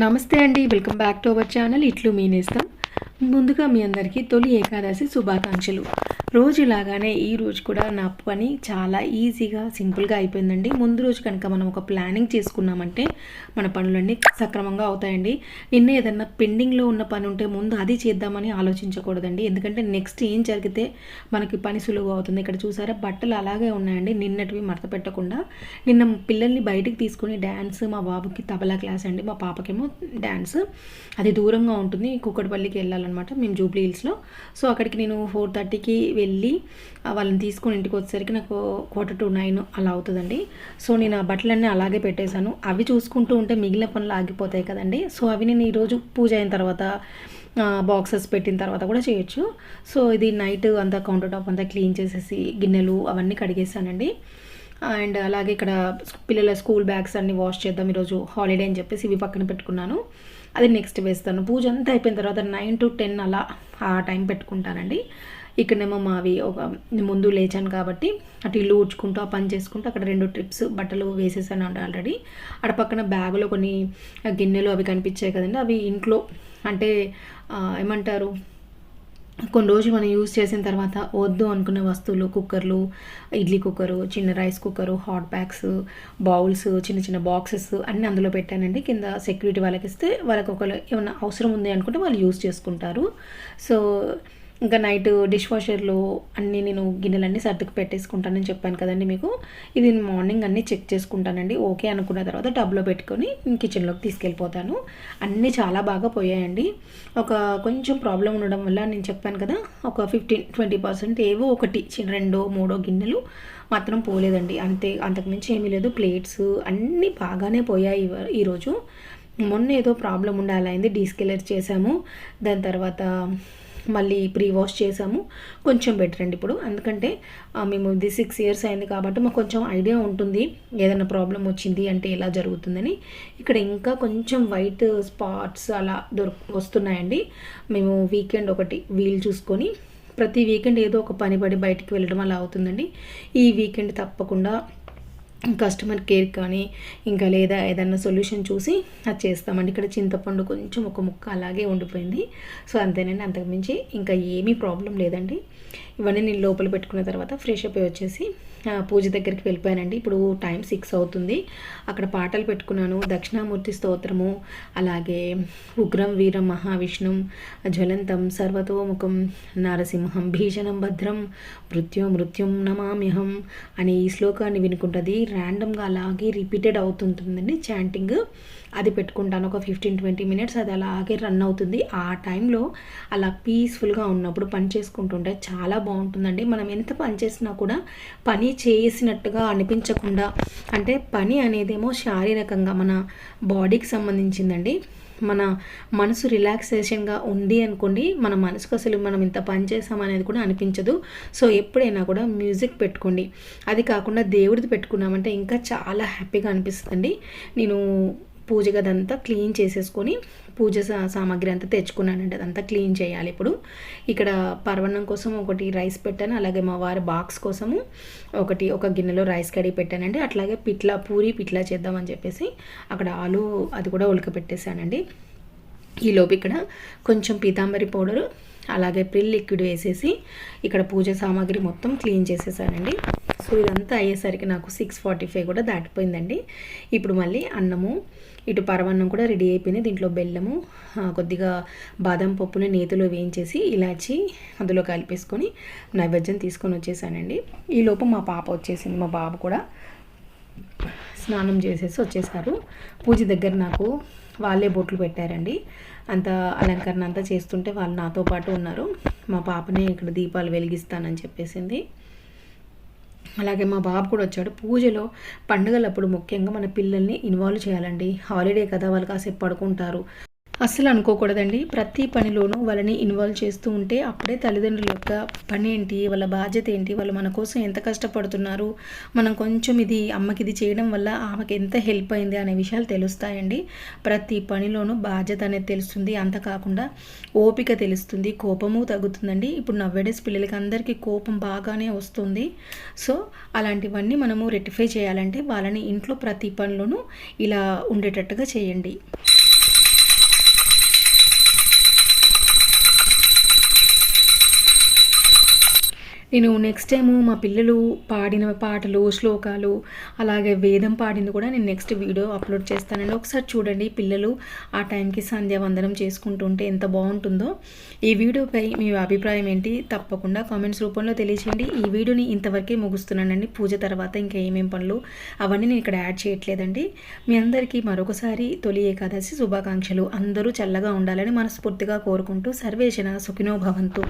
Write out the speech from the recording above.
నమస్తే అండి. Welcome back to our channel. ఇట్లు మీ నేస్తం. ముందుగా మీ అందరికీ తొలి ఏకాదశి శుభాకాంక్షలు. రోజు లాగానే ఈ రోజు కూడా నా పని చాలా ఈజీగా సింపుల్గా అయిపోయిందండి. ముందు రోజు కనుక మనం ఒక ప్లానింగ్ చేసుకున్నామంటే మన పనులన్నీ సక్రమంగా అవుతాయండి. నిన్న ఏదన్నా పెండింగ్లో ఉన్న పని ఉంటే ముందు అది చేద్దామని ఆలోచించకూడదండి. ఎందుకంటే నెక్స్ట్ ఏం జరిగితే మనకి పని సులువు అవుతుంది. ఇక్కడ చూసారా బట్టలు అలాగే ఉన్నాయండి. నిన్నటివి మడత పెట్టకుండా నిన్న పిల్లల్ని బయటికి తీసుకుని డ్యాన్స్ మా బాబుకి తబలా క్లాస్ అండి. మా పాపకేమో డ్యాన్స్ అది దూరంగా ఉంటుంది. కుక్కడపల్లికి వెళ్ళాలన్నమాట. మేము జూబ్లీ హిల్స్లో. సో అక్కడికి నేను ఫోర్ థర్టీకి వెళ్ళి వాళ్ళని తీసుకొని ఇంటికి వచ్చేసరికి నాకు క్వార్టర్ టు నైన్ అలా అవుతుందండి. సో నేను ఆ బట్టలన్నీ అలాగే పెట్టేశాను. అవి చూసుకుంటూ ఉంటే మిగిలిన పనులు ఆగిపోతాయి కదండి. సో అవి నేను ఈరోజు పూజ అయిన తర్వాత బాక్సెస్ పెట్టిన తర్వాత కూడా చేయొచ్చు. సో ఇది నైట్ అంతా కౌంటర్ టాప్ అంతా క్లీన్ చేసేసి గిన్నెలు అవన్నీ కడిగేసానండి అండ్ అలాగే ఇక్కడ పిల్లల స్కూల్ బ్యాగ్స్ అన్ని వాష్ చేద్దాం ఈరోజు హాలిడే అని చెప్పేసి ఇవి పక్కన పెట్టుకున్నాను. అది నెక్స్ట్ వేస్తాను. పూజ అంతా అయిపోయిన తర్వాత నైన్ టు టెన్ అలా ఆ టైం పెట్టుకుంటానండి. ఇక్కడనేమో మావి ఒక ముందు లేచాను కాబట్టి అటు ఇల్లు ఊడ్చుకుంటూ ఆ పని చేసుకుంటూ అక్కడ రెండు ట్రిప్స్ బట్టలు వేసేసాను అంటే ఆల్రెడీ అక్కడ పక్కన బ్యాగులో కొన్ని గిన్నెలు అవి కనిపించాయి కదండి. అవి ఇంట్లో అంటే ఏమంటారు? కొన్ని రోజులు మనం యూజ్ చేసిన తర్వాత వద్దు అనుకునే వస్తువులు కుక్కర్లు ఇడ్లీ కుక్కరు చిన్న rice cooker hot bags bowls చిన్న చిన్న బాక్సెస్ అన్నీ అందులో పెట్టానండి. కింద సెక్యూరిటీ వాళ్ళకి ఇస్తే వాళ్ళకి ఒకళ్ళు ఏమైనా అవసరం ఉంది అనుకుంటే వాళ్ళు యూజ్ చేసుకుంటారు. సో ఇంకా నైట్ డిష్ వాషర్లో అన్నీ నేను గిన్నెలన్నీ సర్దుకు పెట్టేసుకుంటానని చెప్పాను కదండి మీకు. ఇది మార్నింగ్ అన్నీ చెక్ చేసుకుంటానండి. ఓకే అనుకున్న తర్వాత టబ్లో పెట్టుకొని కిచెన్లోకి తీసుకెళ్ళిపోతాను. అన్నీ చాలా బాగా పోయాయండి. ఒక కొంచెం ప్రాబ్లం ఉండడం వల్ల నేను చెప్పాను కదా ఒక ఫిఫ్టీన్ ట్వంటీ పర్సెంట్ ఏవో ఒకటి చిన్న రెండో మూడో గిన్నెలు మాత్రం పోలేదండి. అంతే అంతకుమించి ఏమీ లేదు. ప్లేట్స్ అన్నీ బాగానే పోయాయి ఈరోజు. మొన్న ఏదో ప్రాబ్లం ఉండాలైంది డీస్కెలర్ చేశాము. దాని తర్వాత మళ్ళీ ప్రీ వాష్ చేసాము కొంచెం బెటర్ అండి ఇప్పుడు. ఎందుకంటే మేము ఇది సిక్స్ ఇయర్స్ అయింది కాబట్టి మాకు కొంచెం ఐడియా ఉంటుంది. ఏదైనా ప్రాబ్లం వచ్చింది అంటే ఎలా జరుగుతుందని. ఇక్కడ ఇంకా కొంచెం వైట్ స్పాట్స్ అలా దొరుకు వస్తున్నాయండి. మేము వీకెండ్ ఒకటి వీలు చూసుకొని ప్రతి వీకెండ్ ఏదో ఒక పని పడి బయటికి వెళ్ళడం అలా అవుతుందండి. ఈ వీకెండ్ తప్పకుండా కస్టమర్ కేర్ కానీ ఇంకా లేదా ఏదన్నా సొల్యూషన్ చూసి అది చేస్తామండి. ఇక్కడ చింతపండు కొంచెం ఒక ముక్క అలాగే ఉండిపోయింది. సో అంతేనండి. అంతకుమించి ఇంకా ఏమీ ప్రాబ్లం లేదండి. ఇవన్నీ నేను లోపల పెట్టుకున్న తర్వాత ఫ్రెష్ అప్ వచ్చేసి పూజ దగ్గరికి వెళ్ళిపోయానండి. ఇప్పుడు టైం సిక్స్ అవుతుంది. అక్కడ పాటలు పెట్టుకున్నాను. దక్షిణామూర్తి స్తోత్రము అలాగే ఉగ్రం వీరం మహావిష్ణుం జ్వలంతం సర్వతోముఖం నరసింహం భీషణం భద్రం మృత్యు మృత్యుం నమామ్యహం అనే ఈ శ్లోకాన్ని వినుకుంటుంది ర్యాండమ్గా అలాగే రిపీటెడ్ అవుతుంటుందండి చాంటింగ్ అది పెట్టుకుంటాను ఒక ఫిఫ్టీన్ ట్వంటీ మినిట్స్ అది అలాగే రన్ అవుతుంది. ఆ టైంలో అలా పీస్ఫుల్గా ఉన్నప్పుడు పని చేసుకుంటుంటే చాలా బాగుంటుందండి. మనం ఎంత పని చేసినా కూడా పని చేసినట్టుగా అనిపించకుండా అంటే పని అనేదేమో శారీరకంగా మన బాడీకి సంబంధించిందండి. మన మనసు రిలాక్సేషన్గా ఉంది అనుకోండి మన మనసుకు అసలు మనం ఇంత పని చేసాం అనేది కూడా అనిపించదు. సో ఎప్పుడైనా కూడా మ్యూజిక్ పెట్టుకోండి. అది కాకుండా దేవుడిది పెట్టుకున్నామంటే ఇంకా చాలా హ్యాపీగా అనిపిస్తుంది నేను పూజ గదంతా క్లీన్ చేసేసుకొని పూజ సా- సామాగ్రి అంతా తెచ్చుకున్నానండి. అదంతా క్లీన్ చేయాలి ఇప్పుడు. ఇక్కడ పర్వన్నం కోసం ఒకటి రైస్ పెట్టాను. అలాగే మా వారి బాక్స్ కోసము ఒకటి ఒక గిన్నెలో రైస్ కడిగి పెట్టానండి. అట్లాగే పిట్లా పూరి పిట్లా చేద్దామని చెప్పేసి అక్కడ ఆలు అది కూడా ఉడకపెట్టేశానండి ఈలోపు ఇక్కడ కొంచెం పీతాంబరి పౌడరు అలాగే ప్రిల్ లిక్విడ్ వేసేసి ఇక్కడ పూజ సామాగ్రి మొత్తం క్లీన్ చేసేసానండి. సో ఇదంతా అయ్యేసరికి నాకు సిక్స్ ఫార్టీ ఫైవ్ కూడా దాటిపోయిందండి. ఇప్పుడు మళ్ళీ అన్నము ఇటు పరవన్నం కూడా రెడీ అయిపోయింది. దీంట్లో బెల్లము కొద్దిగా బాదం పప్పుని నేతిలో వేయించేసి ఇలాచి అందులో కలిపేసుకొని నైవేద్యం తీసుకొని వచ్చేసానండి. ఈలోపు మా పాప వచ్చేసింది మా బాబు కూడా స్నానం చేసేసి వచ్చేసారు. పూజ దగ్గర నాకు వాళ్ళే బొట్లు పెట్టారండి. అంత అలంకరణ అంతా చేస్తుంటే వాళ్ళు నాతో పాటు ఉన్నారు. మా పాపనే ఇక్కడ దీపాలు వెలిగిస్తానని చెప్పేసింది. అలాగే మా బాబు కూడా వచ్చాడు. పూజలో పండుగలప్పుడు ముఖ్యంగా మన పిల్లల్ని ఇన్వాల్వ్ చేయాలండి. హాలిడే కదా వాళ్ళు కాసేపు పడుకుంటారు. అస్సలు అనుకోకూడదండి. ప్రతి పనిలోనూ వాళ్ళని ఇన్వాల్వ్ చేస్తూ ఉంటే అప్పుడే తల్లిదండ్రుల యొక్క పని ఏంటి వాళ్ళ బాధ్యత ఏంటి వాళ్ళు మన కోసం ఎంత కష్టపడుతున్నారు మనం కొంచెం ఇది అమ్మకి ఇది చేయడం వల్ల ఆమెకి ఎంత హెల్ప్ అయింది అనే విషయాలు తెలుస్తాయండి. ప్రతి పనిలోనూ బాధ్యత అనేది తెలుస్తుంది. అంత కాకుండా ఓపిక తెలుస్తుంది. కోపము తగ్గుతుందండి. ఇప్పుడు నవ్వేడేస్ పిల్లలకి అందరికీ కోపం బాగానే వస్తుంది. సో అలాంటివన్నీ మనము రెక్టిఫై చేయాలంటే వాళ్ళని ఇంట్లో ప్రతి పనిలోనూ ఇలా ఉండేటట్టుగా చేయండి. నేను నెక్స్ట్ టైము మా పిల్లలు పాడిన పాటలు శ్లోకాలు అలాగే వేదం పాడింది కూడా నేను నెక్స్ట్ వీడియో అప్లోడ్ చేస్తానండి. ఒకసారి చూడండి పిల్లలు ఆ టైంకి సంధ్యావందనం చేసుకుంటుంటే ఎంత బాగుంటుందో. ఈ వీడియోపై మీ అభిప్రాయం ఏంటి? తప్పకుండా కామెంట్స్ రూపంలో తెలియచేయండి. ఈ వీడియోని ఇంతవరకే ముగుస్తున్నానండి. పూజ తర్వాత ఇంకా ఏమేం పనులు అవన్నీ నేను ఇక్కడ యాడ్ చేయట్లేదండి. మీ అందరికీ మరొకసారి తొలి ఏకాదశి శుభాకాంక్షలు. అందరూ చల్లగా ఉండాలని మనస్ఫూర్తిగా కోరుకుంటూ సర్వేజన సుఖినో భవంతు.